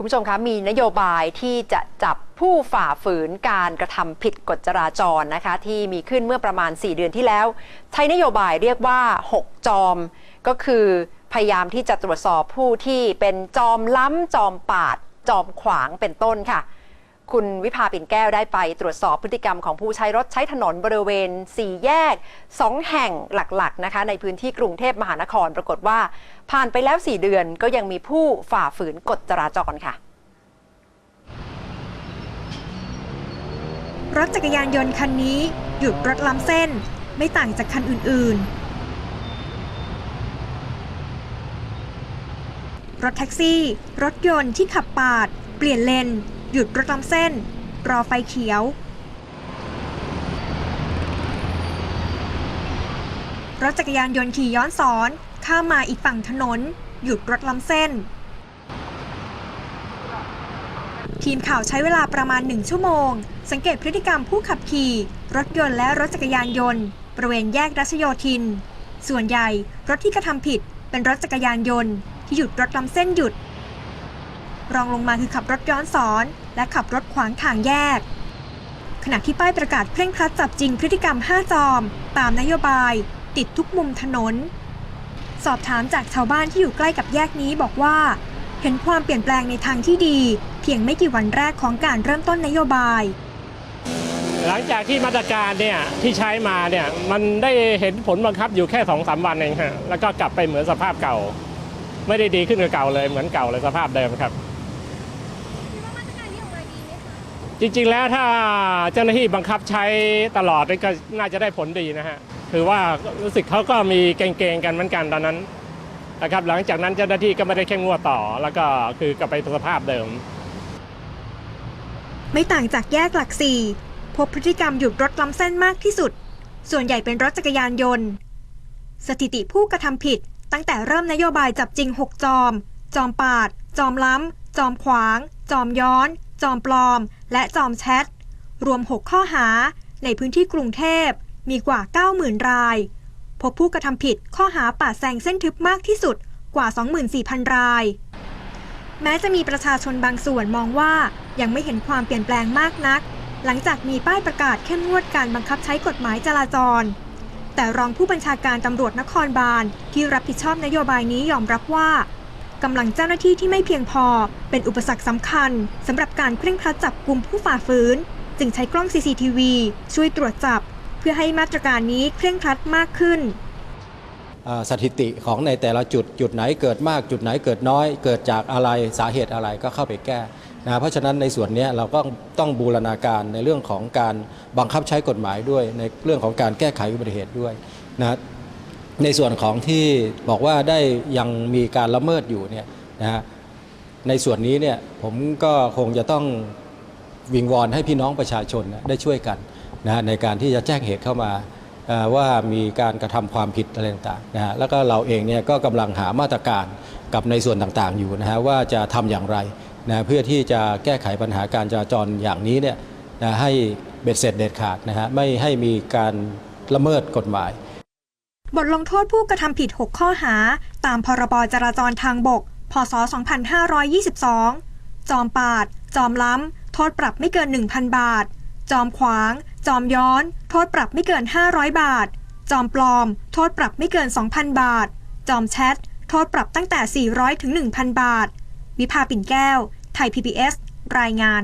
คุณผู้ชมคะมีนโยบายที่จะจับผู้ฝ่าฝืนการกระทำผิดกฎจราจรนะคะ ที่มีขึ้นเมื่อประมาณ 4 เดือนที่แล้ว ใช้นโยบายเรียกว่า 6 จอม ก็คือพยายามที่จะตรวจสอบผู้ที่เป็นจอมล้ำจอมปาด จอมขวางเป็นต้นค่ะ คุณวิภาปิ่นแก้วได้ไปตรวจสอบพฤติกรรมของผู้ใช้รถใช้ถนนบริเวณ 4 แยก 2 แห่งหลักๆนะคะในพื้นที่กรุงเทพมหานครปรากฏว่า ผ่านไปแล้ว 4 เดือนก็ยังมีผู้ฝ่าฝืนกฎจราจรค่ะ รถจักรยานยนต์คันนี้ หยุดรถล้ำเส้น ไม่ต่างจากคันอื่น ๆ รถแท็กซี่ รถยนต์ที่ขับปาด เปลี่ยนเลน หยุดรถล้ำเส้น รอไฟเขียว รถจักรยานยนต์ขี่ย้อนสอน ข้ามมาอีกฝั่งถนน หยุดรถล้ำเส้น ทีมข่าวใช้เวลาประมาณ 1 ชั่วโมง สังเกตพฤติกรรมผู้ขับขี่ รถยนต์และรถจักรยานยนต์ บริเวณแยกรัชโยธิน ส่วนใหญ่รถที่กระทำผิดเป็นรถจักรยานยนต์ที่หยุดรถล้ำเส้นหยุด รองลงมาคือขับรถย้อนสอน และขับรถขวางทางแยก ขณะที่ป้ายประกาศเคร่งครัดจับจริงพฤติกรรม 5 จอม ตามนโยบาย ติดทุกมุมถนน สอบถามจากชาวบ้านที่อยู่ใกล้กับแยกนี้บอกว่า เห็นความเปลี่ยนแปลงในทางที่ดี เพียงไม่กี่วันแรกของการเริ่มต้นนโยบายหลังจากที่มาตรการเนี่ยที่ใช้มาเนี่ยมันได้เห็นผลบังคับอยู่แค่สองสามวันเองฮะแล้วก็กลับไปเหมือนสภาพเก่า ไม่ได้ดีขึ้นกว่าเก่าเลยเหมือนเก่าเลยสภาพเดิมครับ จริงๆแล้วถ้าเจ้าหน้าที่บังคับใช้ตลอดนี่ก็น่าจะได้ผลดีนะฮะคือว่ารู้สึกเขาก็มีเกรงๆกันเหมือนกันตอนนั้นนะครับหลังจากนั้นเจ้าหน้าที่ก็ไม่ได้เข้มงวดต่อ แล้วก็คือกลับไปสภาพเดิม ไม่ต่างจากแยกหลักสี่พบพฤติกรรมหยุดรถล้ำเส้นมากที่สุด ส่วนใหญ่เป็นรถจักรยานยนต์ สถิติผู้กระทำผิด ตั้งแต่เริ่มนโยบายจับจริง 6 จอม จอมปาด จอมล้ำ จอมขวาง จอมย้อน จอมปลอม และจอมแชท รวม 6 ข้อหา ในพื้นที่กรุงเทพมีกว่า 90,000 ราย พบผู้กระทำผิดข้อหาป่าแซงเส้นทึบมากที่สุดกว่า 24,000 ราย แม้จะมีประชาชนบางส่วนมองว่ายังไม่เห็นความเปลี่ยนแปลงมากนัก หลังจากมีป้ายประกาศเข้มงวดการบังคับใช้กฎหมายจราจร แต่รองผู้บัญชาการตำรวจนครบาลที่รับผิดชอบนโยบายนี้ยอมรับว่า กำลังเจ้าหน้าที่ที่ไม่เพียงพอ เป็นอุปสรรคสำคัญสำหรับการเคร่งครัดจับกลุ่มผู้ฝ่าฝืน จึงใช้กล้อง CCTV ช่วยตรวจจับ เพื่อให้มาตรการนี้เคร่งครัดมากขึ้นสถิติของในแต่ละจุดจุดไหนเกิดมากจุดไหนเกิดน้อย เกิดจากอะไรสาเหตุอะไรก็เข้าไปแก้นะเพราะฉะนั้นในส่วนนี้เราก็ต้องบูรณาการในเรื่องของการบังคับใช้กฎหมายด้วย ในเรื่องของการแก้ไขอุบัติเหตุด้วยนะ ในส่วนของที่บอกว่าได้ยังมีการละเมิดอยู่เนี่ยนะฮะในส่วนนี้เนี่ยผมก็คงจะต้องวิงวอนให้พี่น้องประชาชนนะได้ช่วยกันนะในการที่จะแจ้งเหตุเข้ามาว่ามีการกระทำความผิดอะไรต่างๆนะฮะแล้วก็เราเองเนี่ยก็กำลังหามาตรการกับในส่วนต่างๆอยู่นะฮะว่าจะทำอย่างไรนะเพื่อที่จะแก้ไขปัญหาการจราจรอย่างนี้เนี่ยนะให้เบ็ดเสร็จเด็ดขาดนะฮะไม่ให้มีการละเมิดกฎหมาย บทลงโทษผู้กระทำผิด 6 ข้อหา ตามพรบจราจรทางบก พศ 2522 จอมปาด จอมล้ำ โทษปรับไม่เกิน 1,000 บาท จอมขวาง จอมย้อน โทษปรับไม่เกิน 500 บาท จอมปลอม โทษปรับไม่เกิน 2,000 บาท จอมแชท โทษปรับตั้งแต่ 400 ถึง 1,000 บาท วิภาปิ่นแก้ว ไทย PBS รายงาน